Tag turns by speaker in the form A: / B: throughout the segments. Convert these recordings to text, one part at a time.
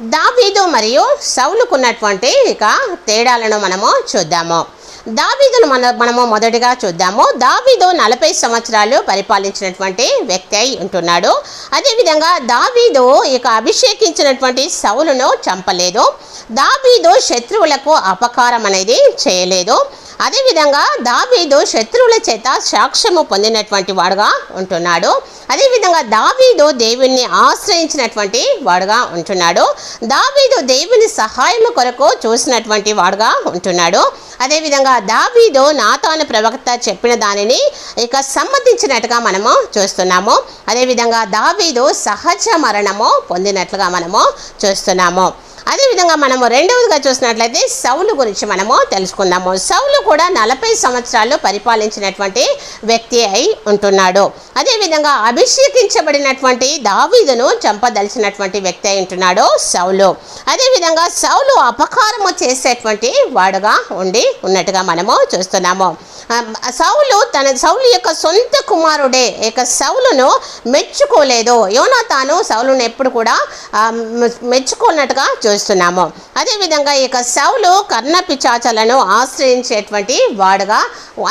A: దావీదు మరియు సౌలుకున్నటువంటి ఇక తేడాలను మనము చూద్దాము. దావీదును మన మనము మొదటిగా చూద్దాము. దావీదు నలభై సంవత్సరాలు పరిపాలించినటువంటి వ్యక్తి అయి ఉంటున్నాడు. అదేవిధంగా దావీదు ఇక అభిషేకించినటువంటి సౌలును చంపలేదు. దావీదు శత్రువులకు అపకారం అనేది చేయలేదు. అదేవిధంగా దావీదు శత్రువుల చేత సాక్ష్యము పొందినటువంటి వాడుగా ఉంటున్నాడు. అదేవిధంగా దావీదు దేవుణ్ణి ఆశ్రయించినటువంటి వాడుగా ఉంటున్నాడు. దావీదు దేవుని సహాయము కొరకు చూసినటువంటి వాడుగా ఉంటున్నాడు. అదేవిధంగా దావీదు నాతాను ప్రవక్త చెప్పిన దానిని ఇక సమ్మతించినట్టుగా మనము చూస్తున్నాము. అదేవిధంగా దావీదు సహజ మరణము పొందినట్లుగా మనము చూస్తున్నాము. అదేవిధంగా మనము రెండవదిగా చూసినట్లయితే సౌలు గురించి మనము తెలుసుకుందాము. సౌలు కూడా నలభై సంవత్సరాలు పరిపాలించినటువంటి వ్యక్తి అయి ఉంటున్నాడు. అదేవిధంగా అభిషేకించబడినటువంటి దావీదును చంపదలిచినటువంటి వ్యక్తి అయి ఉంటున్నాడు సౌలు. అదేవిధంగా సౌలు అపకారము చేసేటువంటి వాడుగా ఉండి ఉన్నట్టుగా మనము చూస్తున్నాము. సౌలు తన సౌలు యొక్క సొంత కుమారుడే యొక్క సౌలును మెచ్చుకోలేదు. యోనా తాను సౌలును ఎప్పుడు కూడా మెచ్చుకున్నట్టుగా చూస్తున్నాము. అదేవిధంగా ఇక సౌలు కర్ణ పిచాచలను ఆశ్రయించేటువంటి వాడుగా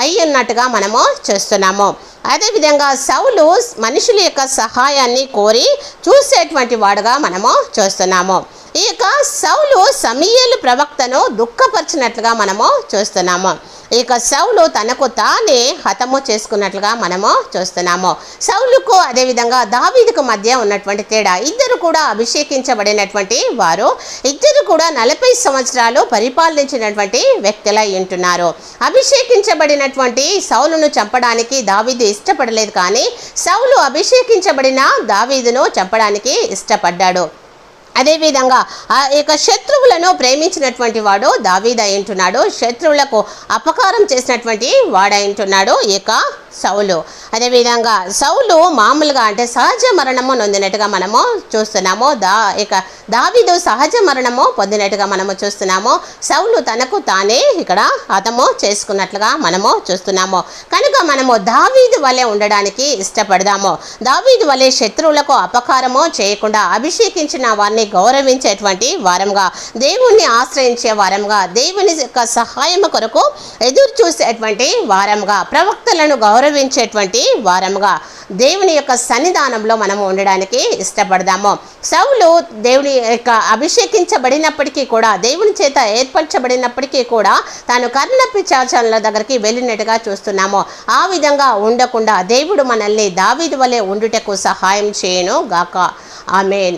A: అయి ఉన్నట్టుగా మనము చూస్తున్నాము. అదేవిధంగా సౌలు మనుషుల యొక్క సహాయాన్ని కోరి చూసేటువంటి వాడుగా మనము చూస్తున్నాము. ఈ యొక్క సౌలు సమీయలు ప్రవక్తను దుఃఖపరిచినట్లుగా మనము చూస్తున్నాము. ఇక సౌలు తనకు తానే హతము చేసుకున్నట్లుగా మనము చూస్తున్నాము. సౌలుకు అదేవిధంగా దావీదుకు మధ్య ఉన్నటువంటి తేడా ఇద్దరు కూడా అభిషేకించబడినటువంటి వారు ఇద్దరు కూడా నలభై సంవత్సరాలు పరిపాలించినటువంటి వ్యక్తులై ఉంటున్నారు. అభిషేకించబడినటువంటి సౌలును చంపడానికి దావీదు ఇష్టపడలేదు కానీ సౌలు అభిషేకించబడిన దావీదును చంపడానికి ఇష్టపడ్డాడు. అదేవిధంగా ఆ యొక్క శత్రువులను ప్రేమించినటువంటి వాడు దావీద్ ఉంటున్నాడు. శత్రువులకు అపకారం చేసినటువంటి వాడైంటున్నాడు ఈ యొక్క సౌలు. అదేవిధంగా సౌలు మామూలుగా అంటే సహజ మరణము నొందినట్టుగా మనము చూస్తున్నాము. దా ఇక దావిదు సహజ మరణము పొందినట్టుగా మనము చూస్తున్నాము. సౌలు తనకు తానే ఇక్కడ హతము చేసుకున్నట్లుగా మనము చూస్తున్నాము. కనుక మనము దావీదు వలె ఉండడానికి ఇష్టపడదాము. దావీదు వలె శత్రువులకు అపకారము చేయకుండా అభిషేకించిన వారిని గౌరవించేటువంటి వారంగా దేవుణ్ణి ఆశ్రయించే వారంగా దేవుని యొక్క సహాయం కొరకు ఎదురు చూసేటువంటి వారంగా ప్రవక్తలను గౌరవించేటువంటి వారముగా దేవుని యొక్క సన్నిధానంలో మనము ఉండడానికి ఇష్టపడదాము. సౌలు దేవుని యొక్క అభిషేకించబడినప్పటికీ కూడా దేవుని చేత ఏర్పరచబడినప్పటికీ కూడా తాను కర్ణ చాచనల దగ్గరికి వెళ్ళినట్టుగా చూస్తున్నాము. ఆ విధంగా ఉండకుండా దేవుడు మనల్ని దావీదు వలె ఉండుటకు సహాయం చేయను గాక. ఆమెన్.